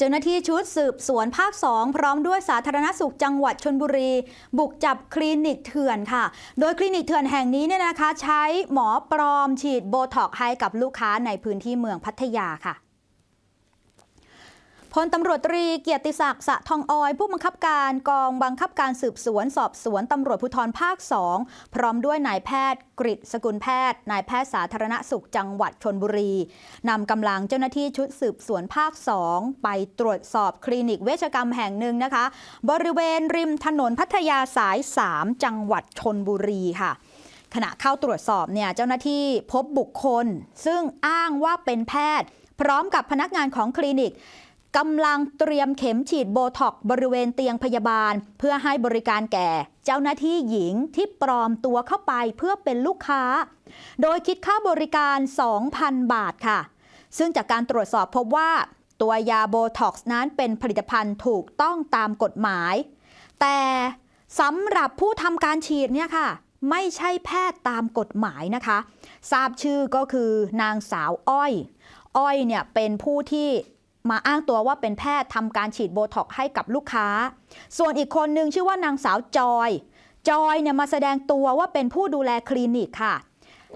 เจ้าหน้าที่ชุดสืบสวนภาค 2 พร้อมด้วยสาธารณสุขจังหวัดชนบุรี บุกจับคลินิกเถื่อนค่ะ โดยคลินิกเถื่อนแห่งนี้เนี่ยนะคะ ใช้หมอปลอมฉีดโบท็อกให้กับลูกค้าในพื้นที่เมืองพัทยาค่ะ ลตำรวจตรีเกียรติศักดิ์สะทองออย ผู้บังคับการกองบังคับการสืบสวน สอบสวนตำรวจภูธรภาค 2 พร้อมด้วยนายแพทย์กฤษสกุลแพทย์นายแพทย์สาธารณสุขจังหวัดชนบุรีนำกำลังเจ้าหน้าที่ชุดสืบสวนภาค 2 ไปตรวจสอบคลินิกเวชกรรมแห่งหนึ่งนะคะ บริเวณริมถนนพัทยาสาย 3 จังหวัดชนบุรีค่ะขณะเข้าตรวจสอบเนี่ยเจ้าหน้าที่พบบุคคล ซึ่งอ้างว่าเป็นแพทย์ พร้อมกับพนักงานของคลินิก กำลังเตรียมเข็มฉีดโบท็อกบริเวณเตียงพยาบาล เพื่อให้บริการแก่ เจ้าหน้าที่หญิงที่ปลอมตัวเข้าไปเพื่อเป็นลูกค้า โดยคิดค่าบริการ 2,000 บาทค่ะ ซึ่งจากการตรวจสอบพบว่า ตัวยาโบท็อกซ์นั้นเป็นผลิตภัณฑ์ถูกต้องตามกฎหมาย แต่สำหรับผู้ทำการฉีดเนี่ยค่ะไม่ใช่แพทย์ตามกฎหมายนะคะ ทราบชื่อก็คือนางสาวอ้อย อ้อยเนี่ยเป็นผู้ที่ มาอ้างตัวว่าเป็นแพทย์ทำการฉีดโบท็อกให้กับลูกค้า ส่วนอีกคนนึงชื่อว่านางสาวจอย จอยเนี่ยมาแสดงตัวว่าเป็นผู้ดูแลคลินิกค่ะ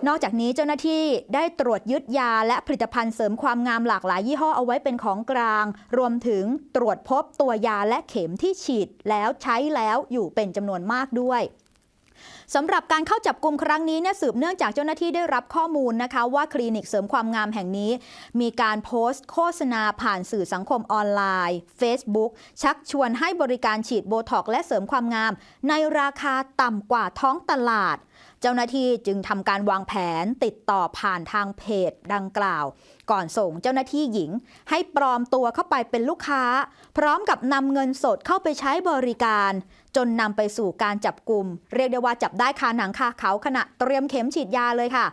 นอกจากนี้เจ้าหน้าที่ได้ตรวจยึดยาและผลิตภัณฑ์เสริมความงามหลากหลายยี่ห้อเอาไว้เป็นของกลาง รวมถึงตรวจพบตัวยาและเข็มที่ฉีดแล้วใช้แล้วอยู่เป็นจำนวนมากด้วย สำหรับการเข้าจับกลุ่มครั้งนี้เนี่ยสืบเนื่องจากเจ้าหน้าที่ได้รับข้อมูลนะคะว่าคลินิกเสริมความงามแห่งนี้ มีการโพสต์โฆษณาผ่านสื่อสังคมออนไลน์ Facebook ชักชวนให้บริการฉีดโบท็อกและเสริมความงาม ในราคาต่ำกว่าท้องตลาด เจ้าหน้าที่จึงทำการวางแผนติดต่อผ่านทางเพจดังกล่าว ก่อนส่งเจ้าหน้าที่หญิง ให้ปลอมตัวเข้าไปเป็นลูกค้า พร้อมกับนำเงินสดเข้าไปใช้บริการ จนนำไปสู่การจับกลุ่มเรียกได้ว่าว่าจับได้คาหนังคาเขาขณะเตรียมเข็มฉีดยาเลยค่ะ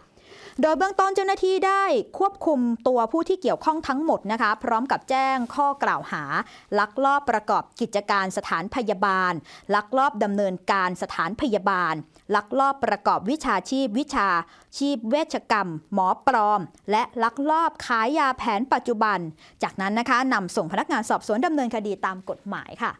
โดยเบื้องต้นเจ้าหน้าที่ได้ควบคุมตัวผู้ที่เกี่ยวข้องทั้งหมดนะคะ พร้อมกับแจ้งข้อกล่าวหา ลักลอบประกอบกิจการสถานพยาบาล ลักลอบดำเนินการสถานพยาบาล ลักลอบประกอบวิชาชีพ วิชา ชีพเวชกรรม หมอปลอม และลักลอบขายยาแผนปัจจุบัน จากนั้นนะคะนำส่งพนักงานสอบสวนดำเนินคดีตามกฎหมายค่ะ